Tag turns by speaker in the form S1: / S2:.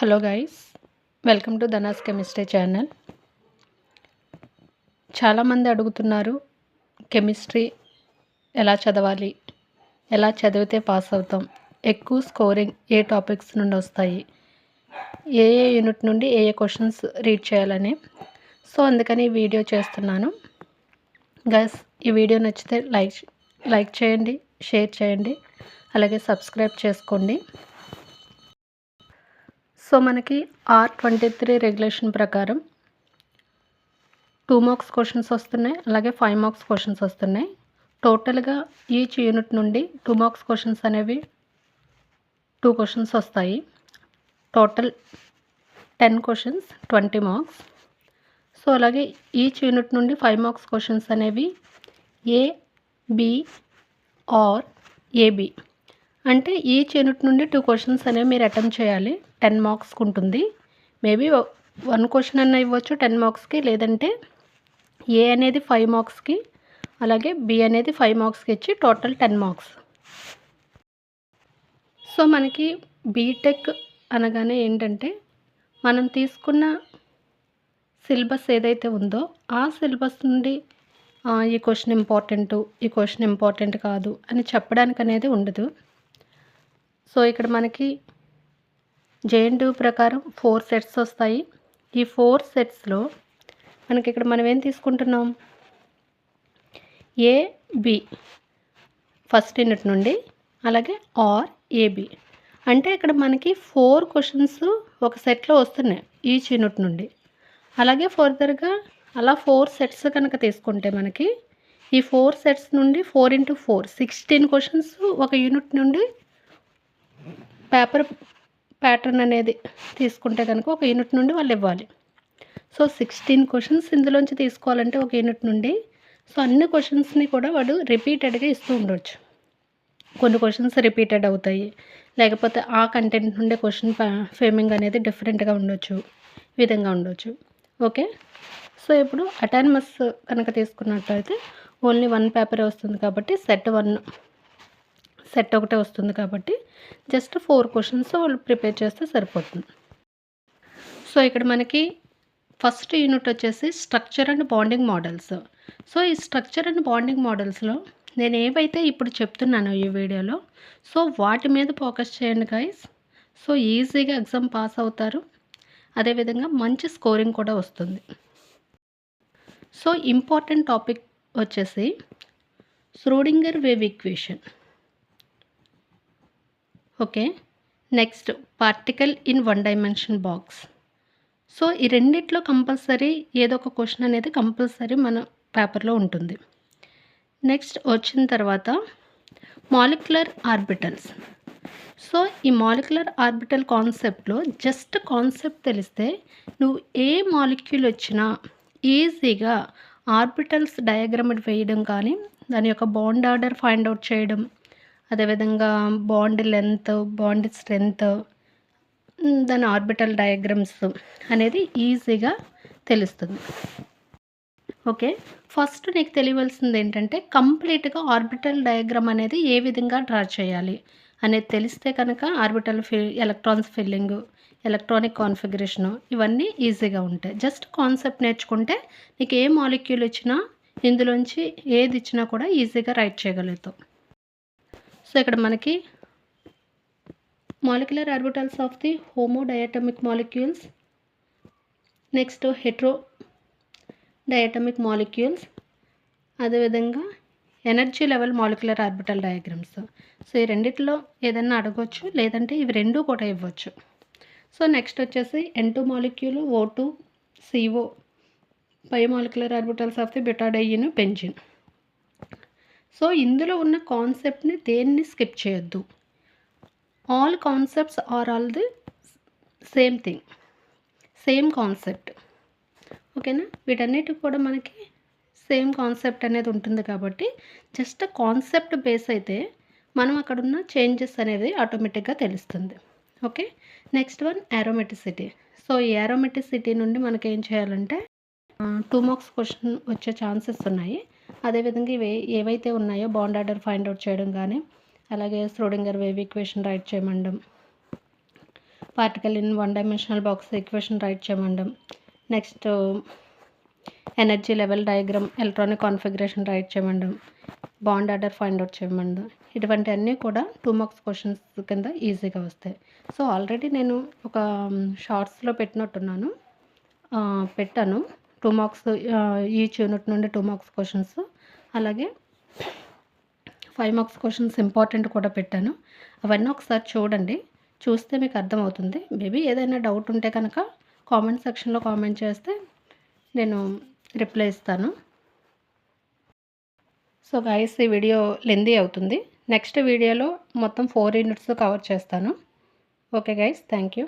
S1: Hello guys welcome to Dhana's chemistry channel. చాలామంది అడుగుతున్నారు chemistry ఎలా చదవాలి? ఎలా చదివితే పాస్ అవుతాం? ఎక్కువ స్కోరింగ్ ఏ టాపిక్స్ నుండి వస్తాయి? ఏ ఏ యూనిట్ నుండి ఏ ఏ క్వశ్చన్స్ రీడ్ చేయాలని. సో అందుకని ఈ వీడియో చేస్తున్నాను. గైస్ ఈ వీడియో నచ్చితే లైక్ లైక్ చేయండి షేర్ చేయండి అలాగే సబ్స్క్రైబ్ చేసుకోండి. సో మనకి ఆర్ ట్వంటీ త్రీ రెగ్యులేషన్ ప్రకారం టూ మార్క్స్ క్వశ్చన్స్ వస్తున్నాయి అలాగే ఫైవ్ మార్క్స్ క్వశ్చన్స్ వస్తున్నాయి. టోటల్గా ఈచ్ యూనిట్ నుండి టూ మార్క్స్ క్వశ్చన్స్ అనేవి టూ క్వశ్చన్స్ వస్తాయి. Total ten questions twenty marks so అలాగే ఈచ్ యూనిట్ నుండి ఫైవ్ మార్క్స్ క్వశ్చన్స్ అనేవి ఏ బి ఆర్ ఏబి అంటే ఈ యూనిట్ నుండి టూ క్వశ్చన్స్ అనేవి మీరు అటెంప్ట్ చేయాలి. టెన్ మార్క్స్కి ఉంటుంది. మేబీ వన్ క్వశ్చన్ అన్న ఇవ్వచ్చు టెన్ మార్క్స్కి లేదంటే ఏ అనేది ఫైవ్ మార్క్స్కి అలాగే బి అనేది ఫైవ్ మార్క్స్కి ఇచ్చి టోటల్ టెన్ మార్క్స్ సో మనకి బీటెక్ అనగానే ఏంటంటే మనం తీసుకున్న సిలబస్ ఏదైతే ఉందో ఆ సిలబస్ నుండి ఈ క్వశ్చన్ ఇంపార్టెంటు ఈ క్వశ్చన్ ఇంపార్టెంట్ కాదు అని చెప్పడానికి అనేది ఉండదు. సో ఇక్కడ మనకి జేఎన్టీ ప్రకారం ఫోర్ సెట్స్ వస్తాయి. ఈ ఫోర్ సెట్స్లో మనకి ఇక్కడ మనం ఏం తీసుకుంటున్నాం? ఏబి ఫస్ట్ యూనిట్ నుండి అలాగే ఆర్ ఏబి అంటే ఇక్కడ మనకి ఫోర్ క్వశ్చన్స్ ఒక సెట్లో వస్తున్నాయి ఈచ్ యూనిట్ నుండి. అలాగే ఫర్దర్గా అలా ఫోర్ సెట్స్ కనుక తీసుకుంటే మనకి ఈ ఫోర్ సెట్స్ నుండి four into four sixteen questions ఒక యూనిట్ నుండి పేపర్ ప్యాటర్న్ అనేది తీసుకుంటే కనుక ఒక యూనిట్ నుండి వాళ్ళు ఇవ్వాలి. సో సిక్స్టీన్ క్వశ్చన్స్ ఇందులోంచి తీసుకోవాలంటే ఒక యూనిట్ నుండి సో అన్ని క్వశ్చన్స్ని కూడా వాడు రిపీటెడ్గా ఇస్తూ ఉండవచ్చు కొన్ని క్వశ్చన్స్ రిపీటెడ్ అవుతాయి. లేకపోతే ఆ కంటెంట్ నుండే క్వశ్చన్ ఫేమింగ్ అనేది డిఫరెంట్గా ఉండొచ్చు విధంగా ఉండొచ్చు. ఓకే? సో ఇప్పుడు అటానమస్ కనుక తీసుకున్నట్లయితే ఓన్లీ వన్ పేపరే వస్తుంది కాబట్టి సెట్ వన్ సెట్ ఒకటే వస్తుంది కాబట్టి జస్ట్ ఫోర్ క్వశ్చన్స్ వాళ్ళు ప్రిపేర్ చేస్తే సరిపోతుంది. సో ఇక్కడ మనకి ఫస్ట్ యూనిట్ వచ్చేసి structure and bonding models. So ఈ స్ట్రక్చర్ అండ్ బాండింగ్ మోడల్స్లో నేను ఏవైతే ఇప్పుడు చెప్తున్నానో ఈ వీడియోలో సో వాటి మీద ఫోకస్ చేయండి గైస్ సో ఈజీగా ఎగ్జామ్ పాస్ అవుతారు. అదేవిధంగా మంచి స్కోరింగ్ కూడా వస్తుంది. సో ఇంపార్టెంట్ టాపిక్ వచ్చేసి Schrodinger wave equation. Okay. Next particle in one dimension box. So ఈ రెండిట్లో కంపల్సరీ ఏదో ఒక క్వశ్చన్ అనేది కంపల్సరీ మన పేపర్లో ఉంటుంది. నెక్స్ట్ వచ్చిన తర్వాత మాలిక్యులర్ ఆర్బిటల్స్. సో ఈ మాలిక్యులర్ ఆర్బిటల్ కాన్సెప్ట్లో జస్ట్ కాన్సెప్ట్ తెలిస్తే నువ్వు ఏ మాలిక్యూల్ వచ్చినా ఈజీగా ఆర్బిటల్స్ డయాగ్రమ్ వేయడం కానీ దాని యొక్క బాండ్ ఆర్డర్ ఫైండ్ అవుట్ చేయడం అదేవిధంగా బాండ్ లెంత్ బాండ్ స్ట్రెంత్ దాని ఆర్బిటల్ డయాగ్రమ్స్ అనేది ఈజీగా తెలుస్తుంది. ఓకే? ఫస్ట్ నీకు తెలియవలసింది ఏంటంటే కంప్లీట్గా ఆర్బిటల్ డయాగ్రామ్ అనేది ఏ విధంగా డ్రా చేయాలి అనేది తెలిస్తే కనుక ఆర్బిటల్ ఫి ఎలక్ట్రాన్స్ ఫిల్లింగ్ ఎలక్ట్రానిక్ కాన్ఫిగరేషను ఇవన్నీ ఈజీగా ఉంటాయి. జస్ట్ కాన్సెప్ట్ నేర్చుకుంటే నీకు ఏ మాలిక్యూల్ ఇచ్చినా ఇందులోంచి ఏది ఇచ్చినా కూడా ఈజీగా రైట్ చేయగలుగుతావు. సో ఇక్కడ మనకి molecular orbitals of the homo diatomic molecules next hetero diatomic molecules అదేవిధంగా energy level molecular orbital diagrams so ఈ రెండిట్లో ఏదన్నా అడగవచ్చు లేదంటే ఇవి రెండు కూడా ఇవ్వచ్చు. సో నెక్స్ట్ వచ్చేసి N two molecule O two CO biomolecular orbitals of the butadiene benzene so ఇందులో ఉన్న కాన్సెప్ట్ని దేన్ని స్కిప్ చేయొద్దు. All concepts are all the same thing. Same concept. ఓకేనా? వీటన్నిటికి కూడా మనకి సేమ్ కాన్సెప్ట్ అనేది ఉంటుంది కాబట్టి జస్ట్ కాన్సెప్ట్ బేస్ అయితే మనం అక్కడ ఉన్న చేంజెస్ అనేది ఆటోమేటిక్గా తెలుస్తుంది. Okay? Next one aromaticity so ఈ యారోమెటిసిటీ నుండి మనకి ఏం చేయాలంటే టూ మార్క్స్ క్వశ్చన్ వచ్చే ఛాన్సెస్ ఉన్నాయి. అదేవిధంగా ఇవి ఏవైతే ఉన్నాయో బాండ్ ఆర్డర్ ఫైండ్ అవుట్ చేయడం కానీ అలాగే Schrodinger wave equation write చేయమండం particle in one dimensional box equation write చేయమండం next energy level diagram electronic configuration write చేయమండం bond order find out చేయమండం. ఇటువంటివన్నీ కూడా టూ మార్క్స్ క్వశ్చన్స్ కింద ఈజీగా వస్తాయి. సో ఆల్రెడీ నేను ఒక um, షార్ట్స్లో పెట్టినట్టున్నాను. పెట్టాను. టూ మార్క్స్ ఈచ్ యూనిట్ నుండి టూ మార్క్స్ క్వశ్చన్స్. అలాగే ఫైవ్ మార్క్స్ క్వశ్చన్స్ ఇంపార్టెంట్ కూడా పెట్టాను. అవన్నీ ఒకసారి చూడండి. చూస్తే మీకు అర్థమవుతుంది. మేబీ ఏదైనా డౌట్ ఉంటే కనుక కామెంట్ సెక్షన్లో కామెంట్ చేస్తే నేను రిప్లై ఇస్తాను. సో గైస్ ఈ వీడియో లెందీ అవుతుంది. నెక్స్ట్ వీడియోలో మొత్తం ఫోర్ యూనిట్స్ కవర్ చేస్తాను. Okay guys thank you